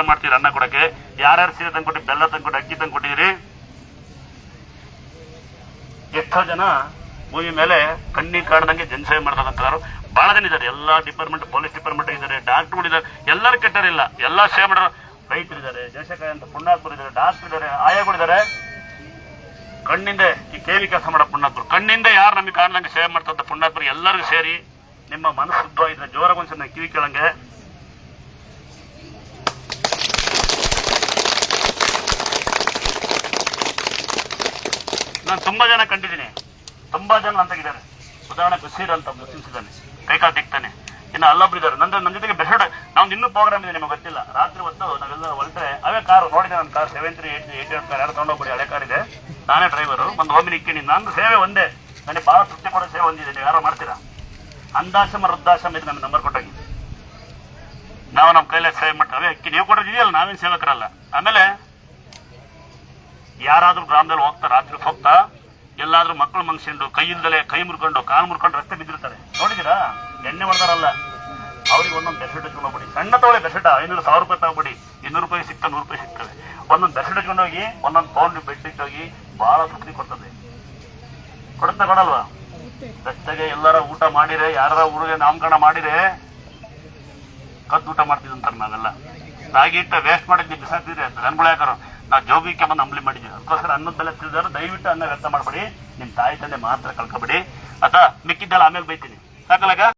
ಮಾಡ್ತೀರಿ ಅನ್ನ ಕೊಡಕ್ಕೆ? ಯಾರ್ಯಾರು ಸೀರೆ ತಂದ್ಕೊಟ್ಟು, ಬೆಲ್ಲ ತಂದ್ಕೊಟ್ಟು, ಅಕ್ಕಿ ತಂದ್ಕೊಟ್ಟಿದ್ದೀರಿ ಎಷ್ಟೋ ಜನ ಭೂಮಿ ಮೇಲೆ ಕಣ್ಣಿಗೆ ಕಾಣದಂಗೆ ಜನಸೇವೆ ಮಾಡ್ತಕ್ಕಂಥವ್ರು. ಬಹಳ ಜನ ಇದ್ದಾರೆ. ಎಲ್ಲಾ ಡಿಪಾರ್ಟ್ಮೆಂಟ್ ಪೊಲೀಸ್ ಡಿಪಾರ್ಟ್ಮೆಂಟ್ ಇದ್ದಾರೆ. ಡಾಕ್ಟರ್ಗಳಿದ್ದಾರೆ ಎಲ್ಲರೂ ಕೆಟ್ಟರಿಲ್ಲ ಎಲ್ಲಾ ಸೇವೆ ಮಾಡೋರು ರೈತರಿದ್ದಾರೆ ದೇಶಕಾಯ ಅಂತ ಪುಣ್ಯಾತ್ಮರು ಇದ್ದಾರೆ. ಡಾಕ್ಟರ್ ಇದ್ದಾರೆ. ಆಯಾಗಳಿದ್ದಾರೆ ಕಣ್ಣಿಂದ ಈ ಕೇಳಿ ಕೆಲಸ ಮಾಡೋ ಪುಣ್ಯಾತ್ಮರು. ಕಣ್ಣಿಂದ ಯಾರು ನಮಗೆ ಕಾಣದಂಗೆ ಸೇವೆ ಮಾಡ್ತಂತ ಪುಣ್ಯಾತ್ಮರು ಎಲ್ಲರಿಗೂ ಸೇರಿ ನಿಮ್ಮ ಮನಸ್ಸು ಇದ್ರೆ ಜೋರಾಗಿ ಒಂದ್ಸಲ ಕಿವಿ ಕೇಳಂಗೆ. ನಾನು ತುಂಬಾ ಜನ ಕಂಡಿದ್ದೀನಿ. ತುಂಬಾ ಜನ ಅಂತಾಗಿದ್ದಾರೆ ಉದಾಹರಣೆ ಬಸೀರ್ ಅಂತ ಮುಸ್ಲಿಮ್ಸ್ ಇದ್ದಾನೆ ಕೈಕಾಲು ತೆಗ್ತಾನೆ ಇನ್ನು ಅಲ್ಲೊಬ್ರು ಇದ್ದಾರೆ. ನಂದು ನನ್ನ ಜೊತೆಗೆ ಬೆಸ್ಟ್ ನಾವು ಇನ್ನೂ ಪ್ರೋಗ್ರಾಮ್ ಇದೆ ನಿಮಗೆ ಗೊತ್ತಿಲ್ಲ. ರಾತ್ರಿ ಹೊತ್ತು ನಾವೆಲ್ಲ ಹೊರಟ್ರೆ. ಅವೇ ಕಾರು, ನೋಡಿದೆ ನನ್ನ car. Seven three eight eight eight car. ಯಾರು ತಗೊಂಡೋಗ್ಬಿಡಿ ಹಳೆ ಕಾರ್ ಇದೆ. ನಾನೇ ಡ್ರೈವರು ಒಂದು ಹೋಗಿ ನಿಕ್ಕಿನಿ ನನ್ನ ಸೇವೆ ಒಂದೇ. ನನಗೆ ಬಹಳ ತೃಪ್ತಿ ಕೊಡೋ ಸೇವೆ ಒಂದಿದೆ. ನೀವು ಯಾರು ಮಾಡ್ತೀರಾ? ಅಂದಾಶ್ರಮ ವೃದ್ಧಾಶ್ರಮ ಇದು ನಮ್ಗೆ ನಂಬರ್ ಕೊಟ್ಟಾಗಿ. ನಾವು ನಮ್ಮ ಕೈಲೇ ಸೇವೆ ಮಾಡ್ತೀವಿ. ಅವೇ ಅಕ್ಕಿ, ನೀವು ಕೊಡೋದಿದೆಯಲ್ಲ ನಾವೇನು ಸೇವಕರಲ್ಲ. ಆಮೇಲೆ ಯಾರಾದ್ರೂ ಗ್ರಾಮದಲ್ಲಿ ಹೋಗ್ತಾ, ರಾತ್ರಿ ಹೋಗ್ತಾ, ಎಲ್ಲಾದ್ರೂ ಮಕ್ಕಳು ಮನ್ಸ್ಕೊಂಡು ಕೈಯಿಂದಲೇ ಕೈ ಮುರ್ಕೊಂಡು, ಕಾಲು ಮುರ್ಕೊಂಡು ರಸ್ತೆ ಬಿದ್ದಿರ್ತಾರೆ. ನೋಡಿದಿರಾ ಎಣ್ಣೆ ಹೊಡೆದಾರಲ್ಲ ಅವ್ರಿಗೆ ಒಂದೊಂದು ಬೆಸೆಟ್ ಹಚ್ಕೊಂಡೋಗ್ಬಿಡಿ ಸಣ್ಣ ತೊಳೆ ಬೆಸೆಟ ಐನೂರು ಸಾವಿರ ರೂಪಾಯಿ ತಗೊಬಿಡಿ ಇನ್ನೂರು ರೂಪಾಯಿ ಸಿಗ್ತಾ ನೂರು ರೂಪಾಯಿ ಸಿಗ್ತವೆ. ಒಂದೊಂದು ಬೆಸೆಟ್ ಹಚ್ಕೊಂಡೋಗಿ ಒಂದೊಂದು ಪೌಂಡ್ ಬೆಡ್ ಇಟ್ಟೋಗಿ ಬಹಳ ತೃಪ್ತಿ ಕೊಡ್ತದೆ. ಕೊಡುತ್ತಾ ಕೊಡಲ್ವಾ? ರಸ್ತೆಗೆ ಎಲ್ಲಾರ ಊಟ ಮಾಡಿರೆ, ಯಾರ ಊರಿಗೆ ನಾಮಕರಣ ಮಾಡಿರೆ ಕದ್ದು ಊಟ ಮಾಡ್ತಿದ್ದಂತಾರೆ ನಾವೆಲ್ಲ. ರಾಗಿ ವೇಸ್ಟ್ ಮಾಡಿದ್ವಿ ಬಿಸಾಕ್ತಿದ್ರೆ ದನಗಳು ನಾವು ಜೋಗಿಕ್ಕೆ ಬಂದು ಅಂಬ್ಲಿ ಅದಕ್ಕೋಸ್ಕರ ಅನ್ನದ ಬೆಲೆ ತಿಳಿದಾರು ದಯವಿಟ್ಟು ಅನ್ನ ವ್ಯರ್ಥ ಮಾಡಬೇಡಿ. ನಿಮ್ಮ ತಾಯಿ ತಂದೆ ಮಾತ್ರ ಕಳ್ಕೊಬೇಡಿ. ಅಥವಾ ಮಿಕ್ಕಿದ್ದೆಲ್ಲ ಆಮೇಲೆ ಬೈತೀನಿ. ಸಾಕಲಾಗ